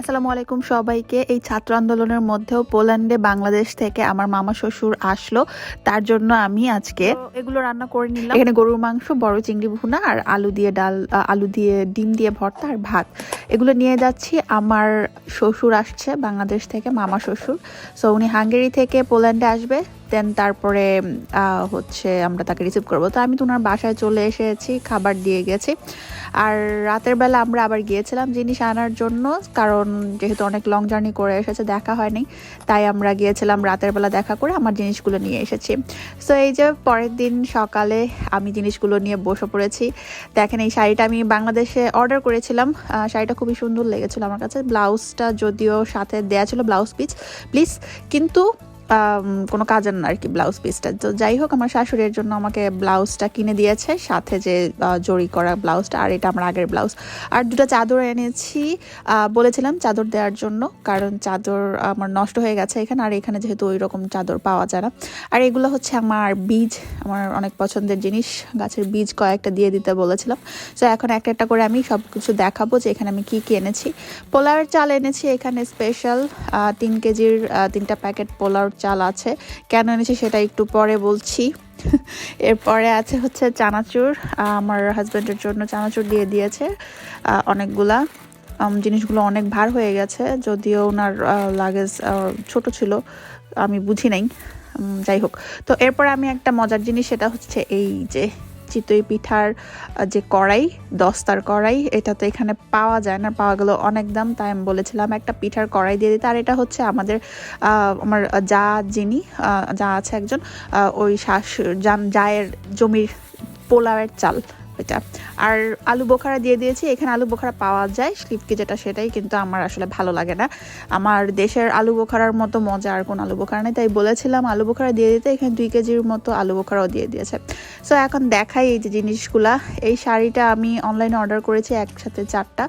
আসসালামু আলাইকুম সবাইকে। এই ছাত্র আন্দোলনের মধ্যেও পোল্যান্ডে বাংলাদেশ থেকে আমার মামা শ্বশুর আসলো। তার জন্য আমি আজকে এগুলো রান্না করে নিলাম। এখানে গরুর মাংস বড় চিংড়ি ভুনা আর আলু দিয়ে ডাল আলু দিয়ে ডিম দিয়ে ভর্তা আর ভাত। এগুলো নিয়ে যাচ্ছি। আমার শ্বশুর আসছে বাংলাদেশ থেকে মামা শ্বশুর। সো উনি হাঙ্গেরি থেকে পোল্যান্ডে আসবে। দেন তারপরে হচ্ছে আমরা তাকে রিসিভ করব। তো আমি তো ওনার বাসায় চলে এসেছি, খাবার দিয়ে গেছি। আর রাতের বেলা আমরা আবার গিয়েছিলাম জিনিস আনার জন্য, কারণ যেহেতু অনেক লং জার্নি করে এসেছে, দেখা হয়নি। তাই আমরা গিয়েছিলাম রাতের বেলা দেখা করে আমার জিনিসগুলো নিয়ে এসেছি। সো এই যে পরের দিন সকালে আমি জিনিসগুলো নিয়ে বসে পড়েছি। দেখেন এই শাড়িটা আমি বাংলাদেশে অর্ডার করেছিলাম। শাড়িটা খুবই সুন্দর লেগেছিল আমার কাছে। ব্লাউজটা যদিও সাথে দেয়া ছিল, ব্লাউজ পিস প্লিজ কিন্তু কোনো কাজের না আর কি ব্লাউজ পিসটা তো যাই হোক, আমার শাশুড়ির জন্য আমাকে ব্লাউজটা কিনে দিয়েছে। সাথে যে জরি করা ব্লাউজটা আর এটা আমার আগের ব্লাউজ আর দুটো চাদর এনেছি বলেছিলাম চাদর দেওয়ার জন্য, কারণ চাদর আমার নষ্ট হয়ে গেছে এখানে, আর এখানে যেহেতু ওই রকম চাদর পাওয়া যায় না। আর এগুলো হচ্ছে আমার বীজ, আমার অনেক পছন্দের জিনিস। গাছের বীজ কয়েকটা দিয়ে দিতে বলেছিলাম। তো এখন একটা একটা করে আমি সব কিছু দেখাবো যে এখানে আমি কি কি এনেছি। পোলাওয়ের চাল এনেছি এখানে স্পেশাল তিন কেজির তিনটা প্যাকেট পোলাওর চাল আছে। কেন এনেছি সেটা একটু পরে বলছি। এরপরে আছে হচ্ছে চানাচুর। আমার হাজব্যান্ডের জন্য চানাচুর দিয়ে দিয়েছে অনেকগুলা। জিনিসগুলো অনেক ভার হয়ে গেছে, যদিও ওনার লাগেজ ছোট ছিল, আমি বুঝি নাই। যাই হোক। তো এরপরে আমি একটা মজার জিনিস, সেটা হচ্ছে এই যে চিতই পিঠার যে কড়াই, দস্তার কড়াই, এটা তো এখানে পাওয়া যায় না, পাওয়া গেল অনেক দাম, তাই আমি বলেছিলাম একটা পিঠার কড়াই দিয়ে দিতে। আর এটা হচ্ছে আমাদের আমার যা যিনি যা আছে একজন ওই শাশ যান জায়ের জমির পোলাওয়ের চাল। এটা। আর আলু বোখারা দিয়ে দিয়েছি। এখানে আলু বোখারা পাওয়া যায় স্লিপকি যেটা সেটাই কিন্তু আমার আসলে ভালো লাগে না। আমার দেশের আলু বোখারার মতো মজা আর কোন আলু বোখারা নেই তাই বলেছিলাম আলু বোখারা দিয়ে দিতে। এখানে দুই কেজির মতো আলু বোখারাও দিয়ে দিয়েছে। সো এখন দেখাই এই যে জিনিসগুলা। এই শাড়িটা আমি অনলাইনে অর্ডার করেছি একসাথে চারটা।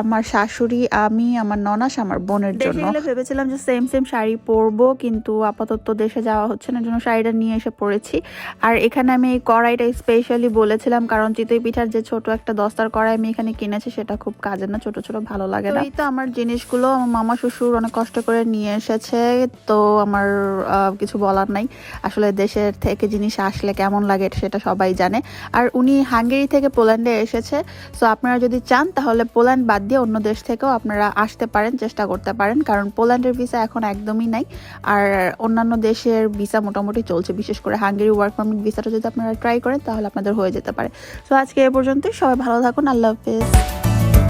আমার শাশুড়ি আমি আমার ননাস আমার বোনের জন্য। ভেবেছিলাম যে সেম সেম শাড়ি পরবো কিন্তু আপাতত দেশে যাওয়া হচ্ছে না জন্য শাড়িটা নিয়ে এসে পড়েছি আর এখানে আমি এই কড়াইটা স্পেশালি বলেছিলাম কারণ চিতই পিঠার যে ছোট একটা দস্তার কড়াই আমি এখানে কিনেছি, সেটা খুব কাজের না, ছোট ছোট ভালো লাগে না। এই তো আমার জিনিসগুলো, আমার মামা শ্বশুর অনেক কষ্ট করে নিয়ে এসেছে, তো আমার কিছু বলার নাই। আসলে দেশের থেকে জিনিস আসলে কেমন লাগে সেটা সবাই জানে। আর উনি হাঙ্গেরি থেকে পোল্যান্ডে এসেছে, সো আপনারা যদি চান তাহলে পোল্যান্ড বাদ দিয়ে অন্য দেশ থেকেও আপনারা আসতে পারেন, চেষ্টা করতে পারেন, কারণ পোল্যান্ডের ভিসা এখন একদমই নাই। আর অন্যান্য দেশের ভিসা মোটামুটি চলছে, বিশেষ করে হাঙ্গেরি ওয়ার্ক পারমিট ভিসাটা যদি আপনারা ট্রাই করেন তাহলে আপনাদের হয়ে যেতে পারে। সো আজকে এ পর্যন্তই। সবাই ভালো থাকুন। আল্লাহ হাফেজ।